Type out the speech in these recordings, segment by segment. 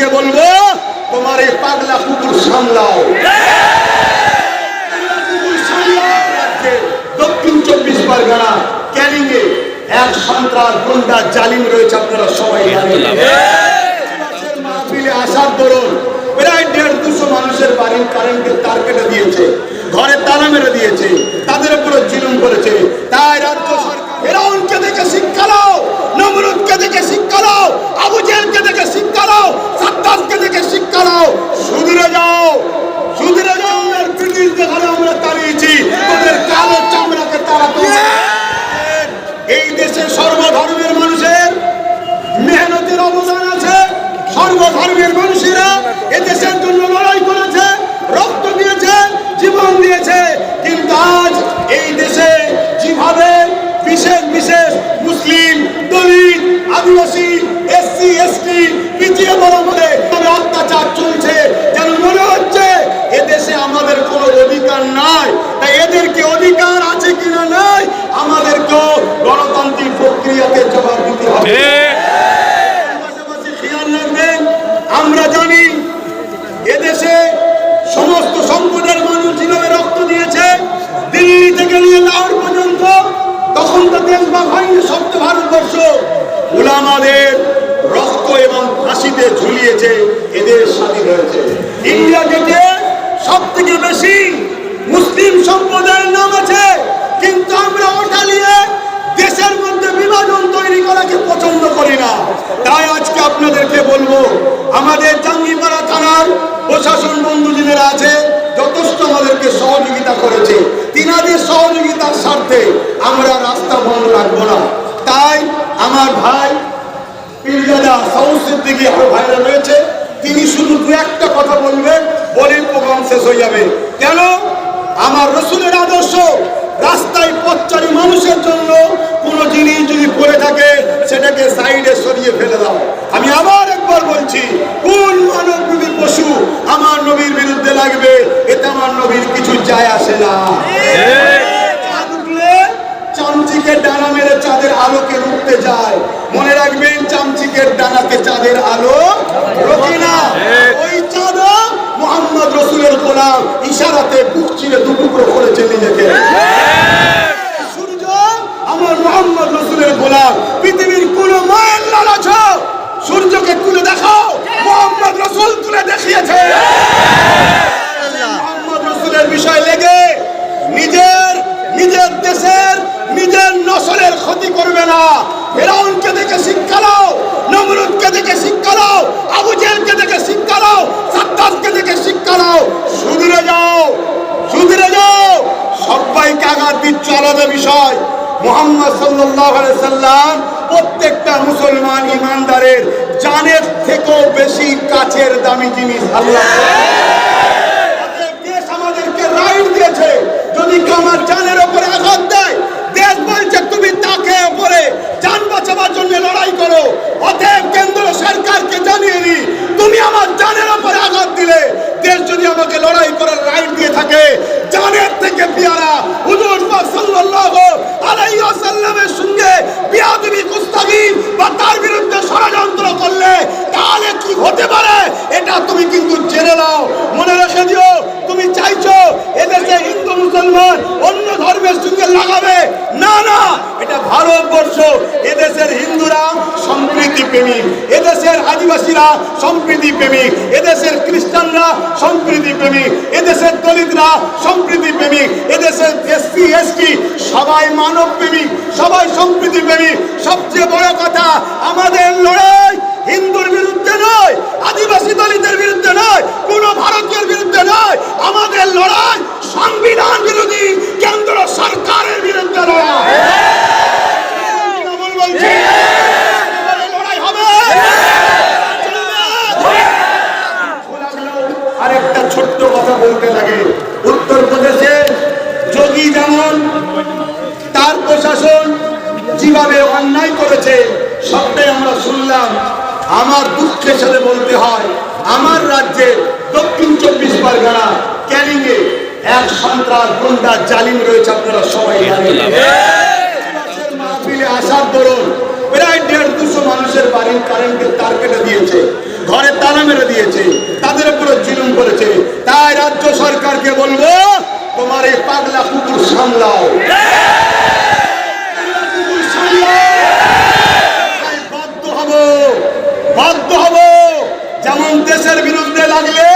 আপনাদেরকে বলব? তোমার এই পাগলা কুকুর সামলাও। দক্ষিণ চব্বিশ পরগনা ক্যানিং এ এক সন্ত্রাস গুন্ডা জালিম রয়েছে আপনারা সবাই মাহফিলে আসার দরুন প্রায় দেড় দুশো মানুষের বাড়ির কারেন্টের তার কেটে দিয়েছে। ঘরে তালা মেরে দিয়েছে। বিশেষ বিশেষ মুসলিম, দলিত, আদিবাসী, এসসি, এসটি পিছিয়ে বলে তবে অত্যাচার চলছে। যেন মনে হচ্ছে এদেশে আমাদের কোনো অধিকার নাই। তাই এদেরকে অধিকার আছে কিনা নাই? আমাদেরকেও উলামাদের রক্ত এবং ফাঁসিতে ঝুলিয়েছে, এদের স্বাধীন হয়েছে। ইন্ডিয়া গেটে সব থেকে বেশি মুসলিম সম্প্রদায়ের নাম আছে, কিন্তু আমরা ওটা নিয়ে দেশের মধ্যে বিভাজন তৈরি করাকে পছন্দ করি না। তাই আজকে আপনাদেরকে বলব, আমাদের জাঙ্গিপাড়া থানার প্রশাসন বন্ধু বন্ধুজনেরা আছে, যথেষ্ট আমাদেরকে সহযোগিতা করেছে। তিনাদের সহযোগিতার স্বার্থে আমরা রাস্তা বন্ধ রাখব না। তাই আমার ভাই তিনি শুধু দু একটা কথা বলবেন বলে প্রোগ্রাম শেষ হয়ে যাবে। কেন? আমার রসুলের আদর্শ, রাস্তায় মানুষের জন্য কোনো জিনিস যদি পড়ে থাকে, সেটাকে সাইডে সরিয়ে ফেলে দাও। আমি আবার একবার বলছি, কোন মানব পশু আমার নবীর বিরুদ্ধে লাগবে, এতে আমার নবীর কিছু যায় আসে না। চামচিকের ডানা মেরে চাঁদের আলোকে রুখতে যায়। মনে রাখবেন, চামচিকের ডানাতে চাঁদের আলো রোকে না। ওই চাঁদ মোহাম্মদ রসুলের গোলাম ইশারাতে বুক চিরে দুটুকরো করেছে নিজেকে। বিষয়। মোহাম্মদ সাল্লাম প্রত্যেকটা মুসলমান ইমানদারের জানের থেকেও বেশি কাছের দামি জিনিস আল্লাহ। দেশ আমাদেরকে রাইট দিয়েছে। যদি আমার জানের ওপরে আঘাত দেয়, দেশ বলছে তুমি তাকে ওপরে জান বাঁচাবার জন্য লড়াই করো। অতএব কেন্দ্র সরকারকে জানিয়ে নি তুমি আমার জানের ওপরে আঘাত দিলে দেশ যদি আমাকে লড়াই করার রাইট দিয়ে থাকে জানের থেকে পিয়ারা হুজুর পাক সাল্লাল্লাহু আলাইহি ওয়াসাল্লামের সঙ্গে বিয়াদবি কুস্তাগি বা তার বিরুদ্ধে ষড়যন্ত্র করলে তাহলে কি হতে পারে এটা তুমি কিন্তু জেনে নাও মনে রেখে দিও তুমি চাইছো এদেশে হিন্দু মুসলমান অন্য ধর্মের সঙ্গে লাগাবে না না এটা ভারতবর্ষ এদেশের হিন্দুরা সম্প্রীতি প্রেমিক এদেশের আদিবাসীরা সম্প্রীতি প্রেমিক। এদেশের খ্রিস্টানরা সম্প্রীতি প্রেমিক। এদেশের দলিতরা সম্প্রীতি প্রেমিক। এদেশের এসসি, এসটি সবাই মানব প্রেমিক, সবাই সম্প্রীতি প্রেমিক। সবচেয়ে বড় কথা, আমাদের লড়াই হিন্দুর বিরুদ্ধে নয়, আদিবাসী দলিতের বিরুদ্ধে নয়, কোন ভারতীয় বিরুদ্ধে নয়। আমাদের লড়াই সংবিধান বিরোধী, কেন্দ্র সরকারের বিরুদ্ধে লড়াই তৃণমূল বলছে, এবারে লড়াই হবে। আরেকটা ছোট্ট কথা বলতে লাগে উত্তরপ্রদেশে যোগী যেমন তার প্রশাসন যেভাবে অন্যায় করেছে সবটাই আমরা শুনলাম আমার দুঃখের সাথে বলতে হয় আমার রাজ্যে দক্ষিণ চব্বিশ পরগনা ক্যানিংয়ে এক সন্ত্রাস গুন্ডা জালিম রয়েছে আপনারা সবাই মাহফিলে আসার দরুন প্রায় দেড় দুশো মানুষের বাড়ির কারেন্টের তার কেটে দিয়েছে ঘরে তালা মেরে দিয়েছে তাদের উপরে জুলুম করেছে। তাই রাজ্য সরকারকে বলব তোমার এই পাগলা কুকুর সামলাও পাগলা কুকুর সামলাও। তাই বাধ্য হব বাধ্য হব যেমন দেশের বিরুদ্ধে লাগলে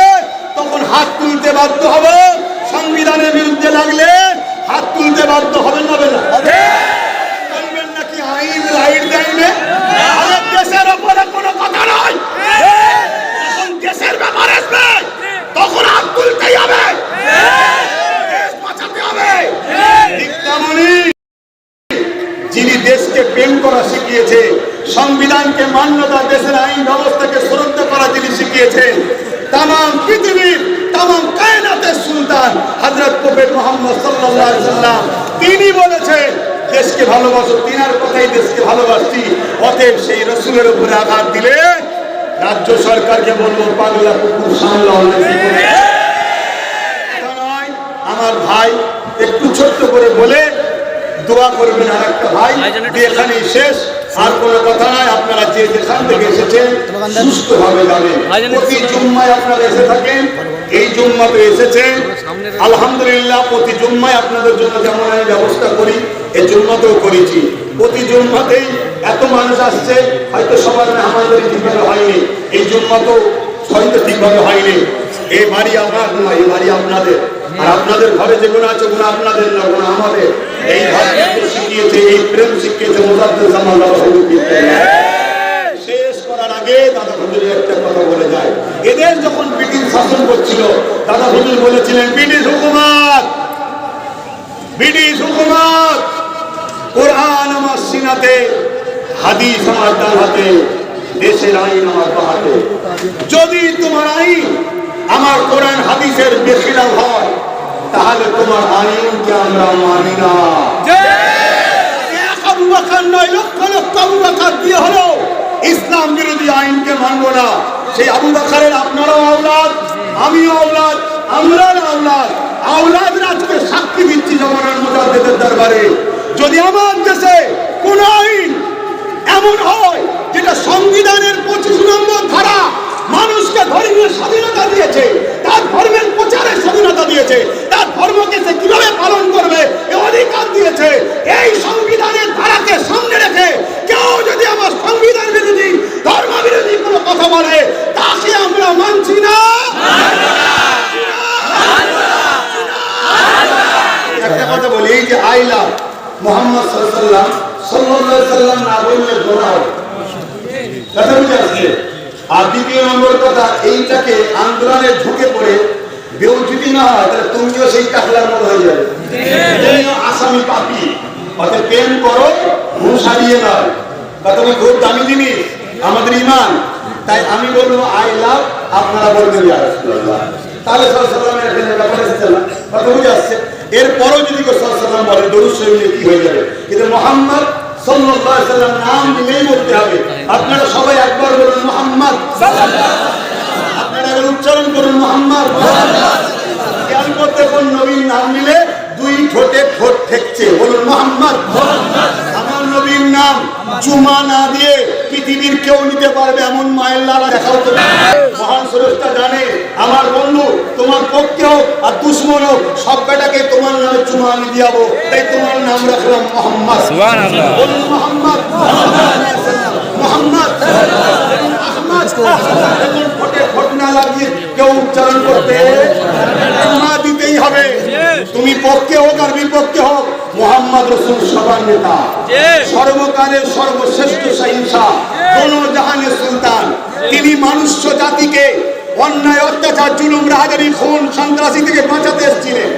তখন হাত তুলতে বাধ্য হবে। সংবিধানের বিরুদ্ধে লাগলে হাত তুলতে বাধ্য হবেন না নাকি আইন দেশের যখন তখন হাত হবে। হবে। তেমনই যিনি দেশকে প্রেম করা শিখিয়েছে, সংবিধানকে মান্যতা দেশের আইন ব্যবস্থাকে শ্রদ্ধা করা যিনি শিখিয়েছেন তাম পৃথিবীর তাম কায়নাতের সুলতান হজরত কবির সাল্লাম তিনি বলেছেন দেশকে ভালোবাসো তিনার কথাই দেশকে ভালোবাসছি। অতএব সেই রসুলের উপরে আঘাত দিলে রাজ্য সরকারকে বলব পাগলা কুকুর নয়, আমার ভাই একটু ছোট্ট করে বলে দোয়া করবেন আর একটা ভাই এখানেই শেষ। আর কোনো কথা নয় আপনারা যে যেখান থেকে এসেছেন সুস্থ ভাবে যাবেন। প্রতি জুম্মায় আপনারা এসে থাকেন। এই জুম্মাতে এসেছেন আলহামদুলিল্লাহ, প্রতি জুম্মায় আপনাদের জন্য যেমন আমি ব্যবস্থা করি, এই জুম্মাতেও করেছি। প্রতি জুম্মাতেই এত মানুষ আসছে, হয়তো সবার আমাদের ঠিকভাবে হয়নি। এই জুম্মাতেও হয়তো ঠিকভাবে হয়নি। এই বাড়ি আমার নয় এই বাড়ি আপনাদের। আর আপনাদের ঘরে যেগুলো আছে ওগুলো আপনাদের না ওগুলো আমাদের। এই ভাবনাকে শিখিয়েছে, এই প্রেম শিখিয়েছে মোজাদ্দুল জামান বাবা শেষ করার আগে দাদা হুজুরের একটা কথা বলে যায়। এদের যখন ব্রিটিশ শাসন করছিল। দাদা হুজুর বলেছিলেন, ব্রিটিশ হুকুমত ব্রিটিশ হুকুমত, কোরআন আমার সিনাতে, হাদিস আমার ডান হাতে, দেশের আইন আমার বাঁ হাতে যদি তোমার আইন আমার কোরআন হাদিসের বেশিলাভ হয়, তাহলে তোমার আইনকে আমরা মানি না। নয়, লক্ষ দিয়ে হলো। ইসলাম বিরোধী আইনকে মানবো না। সেই আবু বকরের আপনারাও আওলাদ। আমিও আওলাদ আমরা আওলাদ। আওলাদ আজকে সাক্ষী দিচ্ছি জমানার মুজাদ্দেদের দরবারে। যদি আমার দেশে কোন আইন এমন হয় যেটা সংবিধানের পঁচিশ নম্বর ধারা মানুষকে ধর্মীয় স্বাধীনতা দিয়েছে তার ধর্মের প্রচারের স্বাধীনতা দিয়েছে তার ধর্মকে সে কীভাবে পালন করবে এ অধিকার দিয়েছে এই সংবিধানের ধারাকে সামনে রেখে কেউ যদি আমার সংবিধান বিরোধী ধর্ম বিরোধী কোনো কথা বলে তাকে আমরা মানছি না একটা কথা বলি এই যে আইলা মোহাম্মদ এইটাকে আন্দোলনে ঢুকে পড়ে বেউ যদি না আসামি পাপি। অতএব প্রেম করো, ঘুষ হারিয়ে নয় কথা খুব জিনিস, আমাদের ইমান। তাই আমি বলব, আই লাভ, আপনারা বলবেন তাহলে এখানে ব্যাপার কথা বুঝে আসছে? এরপরও যদি বলে হয়ে যাবে? কিন্তু মোহাম্মদ নাম বলতে হবে। আপনারা সবাই একবার বলুন, মোহাম্মদ আপনারা উচ্চারণ করুন, মোহাম্মদ খেয়াল করতে কোন নবীর নাম নিলে দুই ঠোঁটে ঠোঁট ঠেকছে। বলুন, মোহাম্মদ আমার নবীর নাম চুমা না দিয়ে পৃথিবীর কেউ নিতে পারবে এমন মায়ের লালা দেখাও তো মহান স্রষ্টা জানে, আমার বন্ধু তোমার পক্ষে হোক আর দুশ্মন হোক সব বেটাকে তোমার নামে চুমা আমি দিয়াবো তাই তোমার নাম রাখলাম মোহাম্মদ। মোহাম্মদ। মোহাম্মদ। আহমদ এখন ঠোঁটে ঠোঁট না লাগিয়ে কেউ উচ্চারণ করতে দিতেই হবে। তুমি পক্ষে হোক আর বিপক্ষে হোক মোহাম্মদ রসুল সবার নেতা। সর্বকালের সর্বশ্রেষ্ঠ সহিংসা কোন জাহানের সুলতান। তিনি মানুষ্য জাতিকে অন্যায় অত্যাচার জুলুম রাহাজারি খুন সন্ত্রাসী থেকে বাঁচাতে এসেছিলেন।